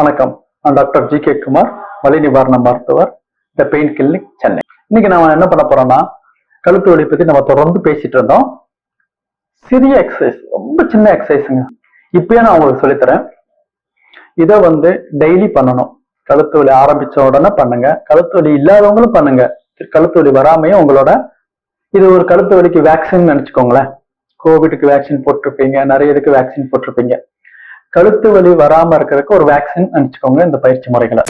வணக்கம். நான் doctor G K Kumar வலி நிவாரண மருத்துவர் த பெயின் கிளினிக் சென்னை. இன்னைக்கு நம்ம என்ன பண்ண போறோம்னா கழுத்து வலி பத்தி நம்ம தொடர்ந்து பேசிட்டு இருந்தோம். சிறிய எக்ஸசைஸ் ரொம்ப சின்ன எக்ஸசைஸுங்க இப்பயே நான் உங்களுக்கு சொல்லித்தரேன். இதை வந்து டெய்லி பண்ணணும். கழுத்து வலி ஆரம்பிச்ச உடனே பண்ணுங்க. கழுத்து வலி இல்லாதவங்களும் பண்ணுங்க. கழுத்து வலி வராமையே உங்களோட இது ஒரு கழுத்து வலிக்கு வேக்சின் நினைச்சுக்கோங்களேன். கோவிடுக்கு வேக்சின் போட்டிருப்பீங்க நிறைய இதுக்கு வேக்சின் போட்டிருப்பீங்க. கழுத்து வலி வராம இருக்கிறதுக்கு ஒரு வேக்சின் நினைச்சுக்கோங்க இந்த பயிற்சி முறைகளை.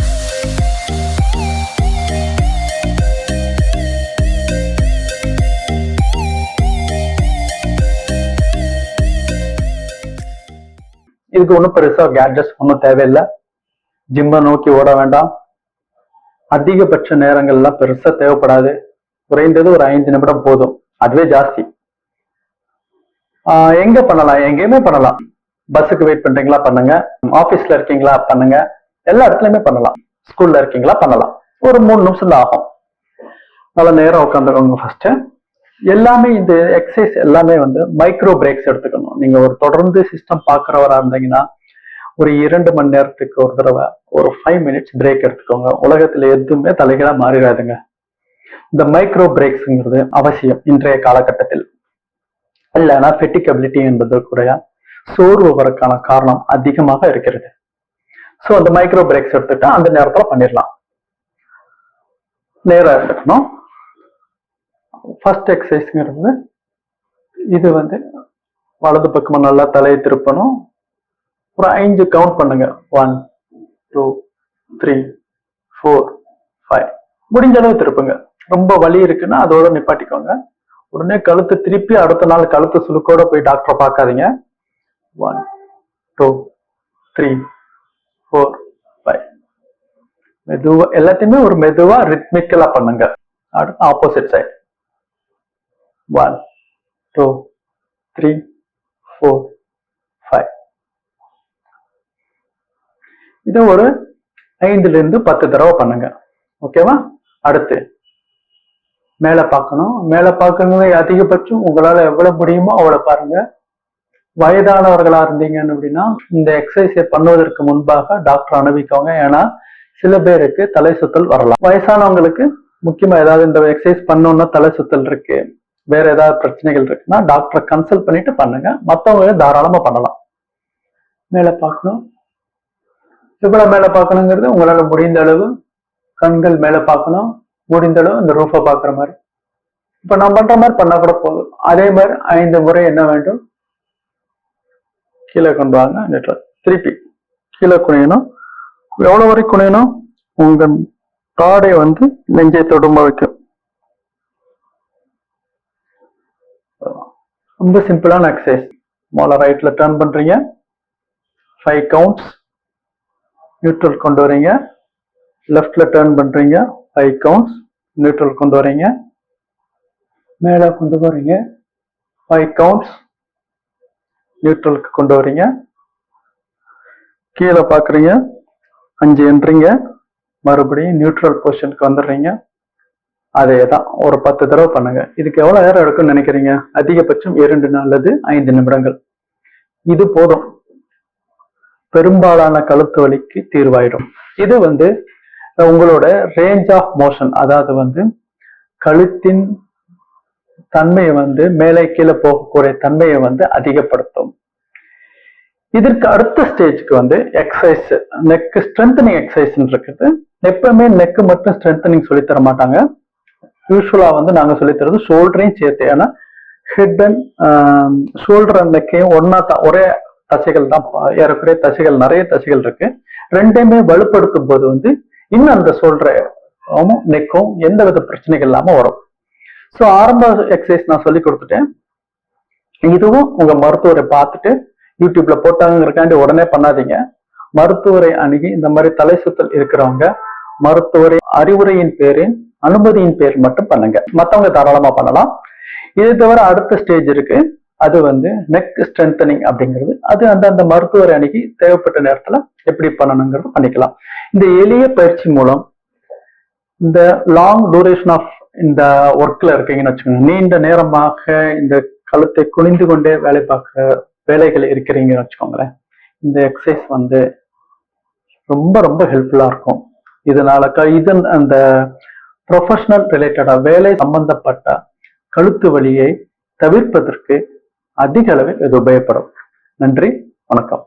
இதுக்கு ஒன்றும் பெருசா கேட்ஜெட்ஸ் ஒன்றும் தேவையில்லை. ஜிம்மை நோக்கி ஓட வேண்டாம். அதிகபட்ச நேரங்கள்லாம் பெருசா தேவைப்படாது. குறைந்தது ஒரு ஐந்து நிமிடம் போதும். அதுவே ஜாஸ்தி. ஆஹ் எங்க பண்ணலாம்? எங்கேயுமே பண்ணலாம். பஸ்ஸுக்கு வெயிட் பண்றீங்களா பண்ணுங்க. ஆபீஸ்ல இருக்கீங்களா பண்ணுங்க. எல்லா இடத்துலயுமே பண்ணலாம். ஸ்கூல்ல இருக்கீங்களா பண்ணலாம். ஒரு மூணு நிமிஷம் தான் ஆகும். நல்ல நேரம் உட்காந்துக்கோங்க ஃபர்ஸ்ட் எல்லாமே இந்த எக்ஸசைஸ் எல்லாமே வந்து மைக்ரோ பிரேக்ஸ் எடுத்துக்கணும். நீங்க ஒரு தொடர்ந்து சிஸ்டம் பாக்குறவரா இருந்தீங்கன்னா ஒரு இரண்டு மணி நேரத்துக்கு ஒரு தடவை ஒரு ஃபைவ் மினிட்ஸ் பிரேக் எடுத்துக்கோங்க. உலகத்துல எதுவுமே தலைகீழா மாறிடாதுங்க. இந்த மைக்ரோ பிரேக்ஸ்ங்கிறது அவசியம் இன்றைய காலகட்டத்தில். இல்லைன்னா ஃபெட்டிகபிலிட்டி என்பது குறையா சோர்வு வரக்கான காரணம் அதிகமாக இருக்கிறது. ஸோ அந்த மைக்ரோ பிரேக்ஸ் எடுத்துட்டா அந்த நேரத்தில் பண்ணிடலாம். நேராக எடுத்துக்கணும். ஃபர்ஸ்ட் எக்ஸசைஸ்ங்கிறது இது வந்து வலது பக்கமாக நல்லா தலையை திருப்பணும். ஒரு ஐந்து கவுண்ட் பண்ணுங்க. One two three four five முடிஞ்ச அளவு திருப்புங்க. ரொம்ப வலி இருக்குன்னா அதோட நிப்பாட்டிக்கோங்க. உடனே கழுத்து திருப்பி அடுத்த நாள் கழுத்து சுழுக்கோட போய் டாக்டரை பார்க்காதீங்க. One two three four five மெதுவா எல்லாத்தையுமே ஒரு மெதுவா ரித்மிக்கலா பண்ணுங்க. அடுத்து opposite side one two three four five இதை ஒரு ஐந்துல இருந்து பத்து தடவை பண்ணுங்க. ஓகேவா அடுத்து. மேலே பார்க்கணும். மேலே பார்க்கணும் அதிகபட்சம் உங்களால எவ்வளவு முடியுமோ அவ்வளவு பாருங்க. வயதானவர்களா இருந்தீங்கன்னு அப்படின்னா இந்த எக்ஸசைஸை பண்ணுவதற்கு முன்பாக டாக்டர் அனுபவிக்கவங்க ஏன்னா சில பேருக்கு தலை சுத்தல் வரலாம். வயசானவங்களுக்கு முக்கியமா ஏதாவது இந்த எக்ஸசைஸ் பண்ணோம்னா தலை சுத்தல் இருக்கு. வேற ஏதாவது பிரச்சனைகள் இருக்குன்னா டாக்டரை கன்சல்ட் பண்ணிட்டு பண்ணுங்க. மற்றவங்க தாராளமா பண்ணலாம். மேலே பார்க்கணும். எவ்வளோ மேலே பார்க்கணுங்கிறது உங்களால் முடிந்த அளவு கண்கள் மேலே பார்க்கணும். முடிந்த அளவு இந்த ரூஃபை பார்க்குற மாதிரி. இப்போ நான் பண்ணுற மாதிரி பண்ணால் கூட போதும். அதே மாதிரி ஐந்து முறை என்ன வேண்டும்? கீழே கொண்டு வாங்க நெட்ல திருப்பி கீழே குனியணும். எவ்வளோ வரைக்கும் குனியணும்? உங்கள் தாடை வந்து நெஞ்சை தொடும்ப வைக்கும். ரொம்ப சிம்பிளான எக்ஸசைஸ் மோல ரைட்டில் டர்ன் பண்ணுறீங்க ஃபைவ் கவுண்ட்ஸ் நியூட்ரல் கொண்டு வரீங்க. லெஃப்டில் டர்ன் பண்ணுறீங்க ஃபைவ் கவுண்ட்ஸ் நியூட்ரல் கொண்டு வரீங்க. மேலே கொண்டு போகிறீங்க ஃபைவ் கவுண்ட்ஸ் நியூட்ரலுக்கு கொண்டு வரீங்க கீழே பார்க்குறீங்க. அஞ்சு என்றீங்க மறுபடியும் நியூட்ரல் பொசிஷனுக்கு வந்துடுறீங்க. அதே தான் ஒரு பத்து தடவை பண்ணுங்க. இதுக்கு எவ்வளோ நேரம் எடுக்கும்னு நினைக்கிறீங்க? அதிகபட்சம் இரண்டு அல்லது ஐந்து நிமிடங்கள். இது போதும். பெரும்பாலான கழுத்து வலிக்கு தீர்வாயிடும். இது வந்து உங்களோட ரேஞ்ச் ஆஃப் மோஷன் அதாவது வந்து கழுத்தின் தன்மையை வந்து மேலே கீழே போகக்கூடிய தன்மையை வந்து அதிகப்படுத்தும். இதற்கு அடுத்த ஸ்டேஜ்க்கு வந்து எக்ஸசைஸ் நெக் ஸ்ட்ரென்தனிங் எக்ஸசைஸ் இருக்குது. எப்பவுமே நெக் மட்டும் ஸ்ட்ரென்தனிங் சொல்லி தர மாட்டாங்க. யூஸ்வலா வந்து நாங்க சொல்லி தரது ஷோல்டரையும் சேர்த்து. ஏன்னா ஹெட் அண்ட் ஷோல்டர் அண்ட் நெக்கையும் ஒன்னா தான் ஒரே தசைகள் தான் ஏறக்குறைய தசைகள் நிறைய தசைகள் இருக்கு. ரெண்டையுமே வலுப்படுத்தும் போது வந்து இன்னும் அந்த ஷோல்டரும் நெக்கும் எந்த வித பிரச்சனைகள் இல்லாம வரும். ஸோ ஆரம்ப எக்ஸசைஸ் நான் சொல்லி கொடுத்துட்டேன். இதுவும் உங்க மருத்துவரை பார்த்துட்டு யூடியூப்ல போட்டாங்கிறக்காண்டி உடனே பண்ணாதீங்க. மருத்துவரை அணுகி இந்த மாதிரி தலை சுத்தல் இருக்கிறவங்க மருத்துவரை அறிவுரையின் பேரின் அனுமதியின் பேர் மட்டும் பண்ணுங்க. மற்றவங்க தாராளமா பண்ணலாம். இது தவிர அடுத்த ஸ்டேஜ் இருக்கு. அது வந்து நெக் ஸ்ட்ரென்தனிங் அப்படிங்கிறது. அது அந்த அந்த மருத்துவரை அணுகி தேவைப்பட்ட நேரத்துல எப்படி பண்ணணுங்கிறது பண்ணிக்கலாம். இந்த எளிய பயிற்சி மூலம் இந்த லாங் டூரேஷன் ஆஃப் இந்த ஒர்க்ல இருக்கீங்கன்னு வச்சுக்கோங்க. நீண்ட நேரமாக இந்த கழுத்தை குனிந்து கொண்டே வேலை பார்க்க வேலைகள் இருக்கிறீங்கன்னு வச்சுக்கோங்களேன். இந்த எக்ஸசைஸ் வந்து ரொம்ப ரொம்ப ஹெல்ப்ஃபுல்லா இருக்கும். இதனால க இதன் அந்த ப்ரொஃபஷனல் ரிலேட்டடா வேலை சம்பந்தப்பட்ட கழுத்து வலியை தவிர்ப்பதற்கு அதிக அளவில் இது உபயோகப்படும். நன்றி வணக்கம்.